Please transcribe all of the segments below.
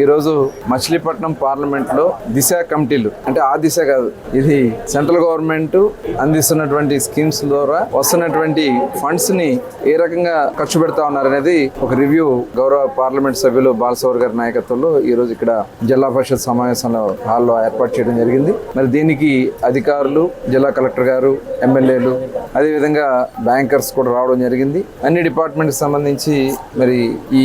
ఈరోజు మచిలీపట్నం పార్లమెంట్లో దిశ కమిటీలు అంటే ఆ దిశ కాదు ఇది సెంట్రల్ గవర్నమెంట్ అందిస్తున్నటువంటి స్కీమ్స్ ద్వారా వస్తున్నటువంటి ఫండ్స్ని ఏ రకంగా ఖర్చు పెడతా ఉన్నారనేది ఒక రివ్యూ గౌరవ పార్లమెంట్ సభ్యులు బాలసౌర్ గారి నాయకత్వంలో ఈ రోజు ఇక్కడ జిల్లా పరిషత్ సమావేశంలో హాల్లో ఏర్పాటు చేయడం జరిగింది. మరి దీనికి అధికారులు జిల్లా కలెక్టర్ గారు ఎమ్మెల్యేలు అదేవిధంగా బ్యాంకర్స్ కూడా రావడం జరిగింది. అన్ని డిపార్ట్మెంట్కి సంబంధించి మరి ఈ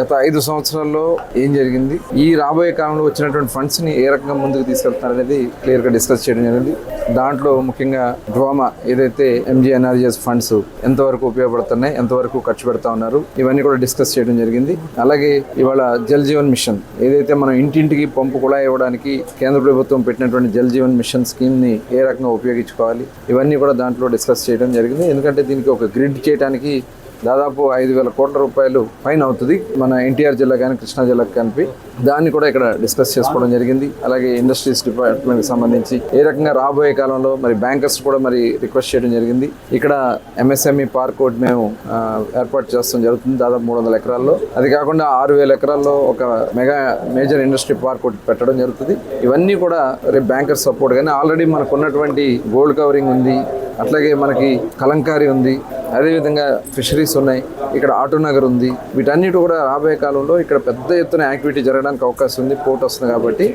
గత ఐదు సంవత్సరాల్లో ఏం జరిగింది? ఈ రాబోయే కాలంలో వచ్చినటువంటి ఫండ్స్ని ఏ రకంగా ముందుకు తీసుకెళ్తున్నారు అనేది క్లియర్గా డిస్కస్ చేయడం జరిగింది. దాంట్లో ముఖ్యంగా డ్వామా ఏదైతే ఎంజీఎన్ఆర్జిఎస్ ఫండ్స్ ఎంతవరకు ఉపయోగపడుతున్నాయి ఎంతవరకు ఖర్చు పెడతా ఉన్నారు ఇవన్నీ కూడా డిస్కస్ చేయడం జరిగింది. అలాగే ఇవాళ జల్ జీవన్ మిషన్ ఏదైతే మనం ఇంటింటికి పంపు కుళాయి ఇవ్వడానికి కేంద్ర ప్రభుత్వం పెట్టినటువంటి జల్ జీవన్ మిషన్ స్కీమ్ని ఏ రకంగా ఉపయోగించుకోవాలి ఇవన్నీ కూడా దాంట్లో డిస్కస్ చేయడం జరిగింది. ఎందుకంటే దీనికి ఒక గ్రిడ్ చేయడానికి దాదాపు ఐదు వేల కోట్ల రూపాయలు ఫైన్ అవుతుంది. మన ఎన్టీఆర్ జిల్లా కానీ కృష్ణా జిల్లాకు కలిపి దాన్ని కూడా ఇక్కడ డిస్కస్ చేసుకోవడం జరిగింది. అలాగే ఇండస్ట్రీస్ డిపార్ట్మెంట్కి సంబంధించి ఏ రకంగా రాబోయే కాలంలో మరి బ్యాంకర్స్ కూడా మరి రిక్వెస్ట్ చేయడం జరిగింది. ఇక్కడ ఎంఎస్ఎంఈ పార్క్ ఒకటి మేము ఏర్పాటు చేస్తాం జరుగుతుంది దాదాపు మూడు వందల ఎకరాల్లో. అది కాకుండా ఆరు వేల ఎకరాల్లో ఒక మెగా మేజర్ ఇండస్ట్రీ పార్క్ ఒకటి పెట్టడం జరుగుతుంది. ఇవన్నీ కూడా రేపు బ్యాంకర్ సపోర్ట్ కానీ ఆల్రెడీ మనకు ఉన్నటువంటి గోల్డ్ కవరింగ్ ఉంది. అట్లాగే మనకి కలంకారీ ఉంది. అదేవిధంగా ఫిషరీస్ ఉన్నాయి. ఇక్కడ ఆటో నగర్ ఉంది. వీటన్నిటి కూడా రాబోయే కాలంలో ఇక్కడ పెద్ద ఎత్తున యాక్టివిటీ జరగడానికి అవకాశం ఉంది. పోర్ట్ వస్తుంది కాబట్టి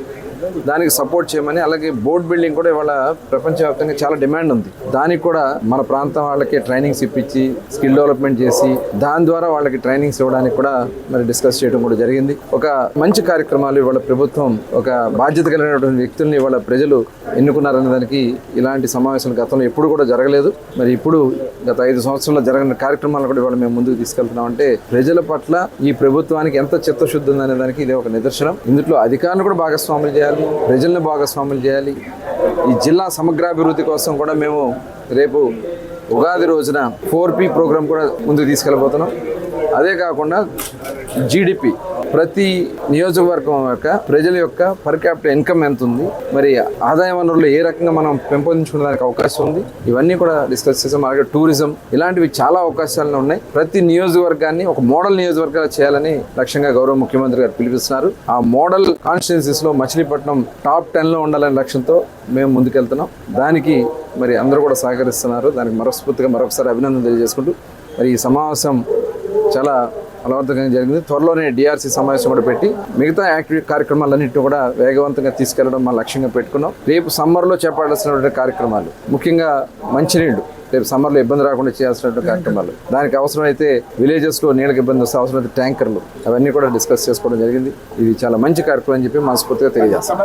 దానికి సపోర్ట్ చేయమని అలాగే బోట్ బిల్డింగ్ కూడా ఇవాళ ప్రపంచవ్యాప్తంగా చాలా డిమాండ్ ఉంది. దానికి కూడా మన ప్రాంతం వాళ్ళకి ట్రైనింగ్స్ ఇప్పించి స్కిల్ డెవలప్మెంట్ చేసి దాని ద్వారా వాళ్ళకి ట్రైనింగ్స్ ఇవ్వడానికి కూడా మరి డిస్కస్ చేయడం కూడా జరిగింది. ఒక మంచి కార్యక్రమాలు ఇవాళ ప్రభుత్వం ఒక బాధ్యత కలిగినటువంటి వ్యక్తుల్ని ఇవాళ ప్రజలు ఎన్నుకున్నారనే దానికి ఇలాంటి సమావేశాలు గతంలో ఎప్పుడు కూడా జరగలేదు. మరి ఇప్పుడు గత ఐదు సంవత్సరాల్లో జరగని కార్యక్రమాలను కూడా ఇవాళ మేము ముందుకు తీసుకెళ్తున్నాం అంటే ప్రజల పట్ల ఈ ప్రభుత్వానికి ఎంత చిత్తశుద్ధి ఉందనే దానికి ఇది ఒక నిదర్శనం. ఇందులో అధికారులు కూడా భాగస్వాములు చేయాలి. ప్రజలను భాగస్వాములు చేయాలి. ఈ జిల్లా సమగ్రాభివృద్ధి కోసం కూడా మేము రేపు ఉగాది రోజున ఫోర్ పి ప్రోగ్రామ్ కూడా ముందుకు తీసుకెళ్ళబోతున్నాం. అదే కాకుండా జీడిపి ప్రతి నియోజకవర్గం యొక్క ప్రజల యొక్క పర్ క్యాపిటల్ ఇన్కమ్ ఎంత ఉంది? మరి ఆదాయ వనరులు ఏ రకంగా మనం పెంపొందించుకోవడానికి అవకాశం ఉంది? ఇవన్నీ కూడా డిస్కస్ చేసాం. అలాగే టూరిజం ఇలాంటివి చాలా అవకాశాలు ఉన్నాయి. ప్రతి నియోజకవర్గాన్ని ఒక మోడల్ నియోజకవర్గాలు చేయాలని లక్ష్యంగా గౌరవ ముఖ్యమంత్రి గారు పిలిపిస్తున్నారు ఆ మోడల్ కాన్స్టిట్యున్సీస్లో మచిలీపట్నం టాప్ టెన్లో ఉండాలనే లక్ష్యంతో మేము ముందుకెళ్తున్నాం. దానికి మరి అందరూ కూడా సహకరిస్తున్నారు. దానికి మరస్ఫూర్తిగా మరొకసారి అభినందన తెలియజేసుకుంటూ మరి ఈ సమావేశం చాలా ఫలవంతంగా జరిగింది. త్వరలోనే డిఆర్సీ సమావేశం కూడా పెట్టి మిగతా యాక్టివిటీ కార్యక్రమాలన్నింటినీ కూడా వేగవంతంగా తీసుకెళ్ళడం మా లక్ష్యంగా పెట్టుకున్నాం. రేపు సమ్మర్లో చేపట్టాల్సినటువంటి కార్యక్రమాలు ముఖ్యంగా మంచినీళ్ళు రేపు సమ్మర్లో ఇబ్బంది రాకుండా చేయాల్సినటువంటి కార్యక్రమాలు దానికి అవసరమైతే విలేజెస్లో నీళ్ళకి ఇబ్బంది వస్తే అవసరమైతే ట్యాంకర్లు అవన్నీ కూడా డిస్కస్ చేసుకోవడం జరిగింది. ఇది చాలా మంచి కార్యక్రమం అని చెప్పి మనస్ఫూర్తిగా తెలియజేస్తాం.